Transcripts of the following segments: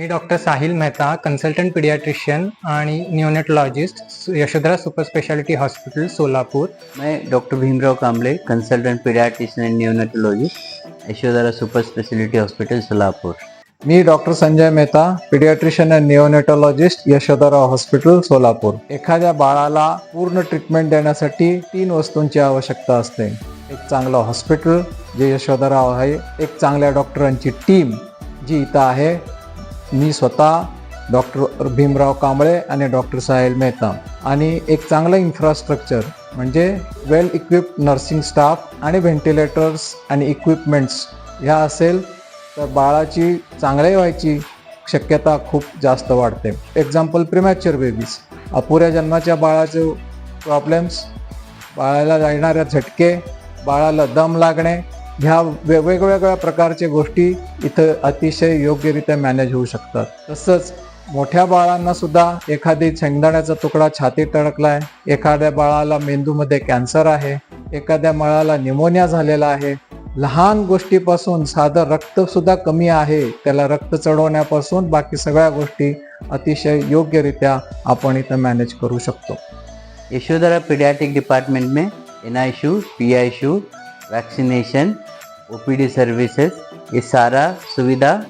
मी doctor Sahil Mehta consultant paediatrician आणि neonatologist Yashodhara super speciality hospital Solapur. मैं doctor Bhimrao Kamble consultant paediatrician and neonatologist Yashodhara super speciality hospital Solapur. Me doctor Sanjay Mehta paediatrician and neonatologist Yashodhara hospital Solapur. एखाद्या बाळाला पूर्ण treatment देण्यासाठी तीन वस्तूंची आवश्यकता असते. एक चांगलं हॉस्पिटल जे यशोधरा आहे एक चांगल्या डॉक्टरांची टीम जी इथं आहे मी स्वतः डॉक्टर भीमराव कांबळे आणि डॉक्टर साहिल मेहता आणि एक चांगलं इन्फ्रास्ट्रक्चर म्हणजे वेल इक्विप्ड नर्सिंग स्टाफ आणि व्हेंटिलेटर्स आणि इक्विपमेंट्स ह्या असेल तर बाळाची चांगले व्हायची शक्यता खूप जास्त वाढते. एक्झाम्पल प्रिमॅच्युअर बेबीज अपुऱ्या जन्माच्या बाळाचे प्रॉब्लेम्स बाळाला येणाऱ्या झटके बाळाला दम लागणे ह्या वेगवेगळ्या प्रकारच्या गोष्टी इथं अतिशय योग्यरित्या मॅनेज होऊ शकतात. तसंच मोठ्या बाळांना सुद्धा एखादी शेंगदाण्याचा तुकडा छातीत अडकलाय एखाद्या बाळाला मेंदूमध्ये कॅन्सर आहे एखाद्या बाळाला निमोनिया झालेला आहे लहान गोष्टीपासून साधं रक्तसुद्धा कमी आहे त्याला रक्त चढवण्यापासून बाकी सगळ्या गोष्टी अतिशय योग्यरित्या आपण इथं मॅनेज करू शकतो. यशोधरा पीडियाट्रिक डिपार्टमेंट में N I C U P I C U vaccination O P D सारा सुविधा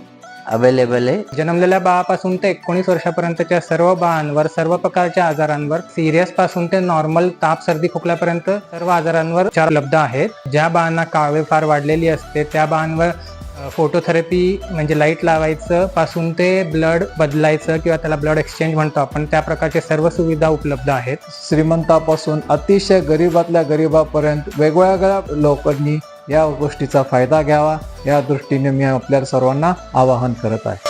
अवेलेबल आहे. जन्मलेल्या बाळापासून ते एकोणीस वर्षापर्यंतच्या सर्व बाळांवर सर्व प्रकारच्या आजारांवर सिरियसपासून ते नॉर्मल ताप सर्दी खोकल्यापर्यंत सर्व आजारांवर उपचार उपलब्ध आहेत. ज्या बाळांना काळवे फार वाढलेली असते त्या बाळांवर फोटोथेरपी म्हणजे लाइट लावायचं पासून ते ब्लड बदलायचं किंवा त्याला ब्लड एक्सचेंज म्हणतो आपण त्या प्रकारच्या सर्व सुविधा उपलब्ध आहेत. श्रीमंतापासून अतिशय गरीबातल्या गरीबापर्यंत वेगवेगळ्या लोकांनी या गोष्टीचा फायदा घ्यावा. या दृष्टीने मी आपल्या सर्वांना आवाहन करत आहे.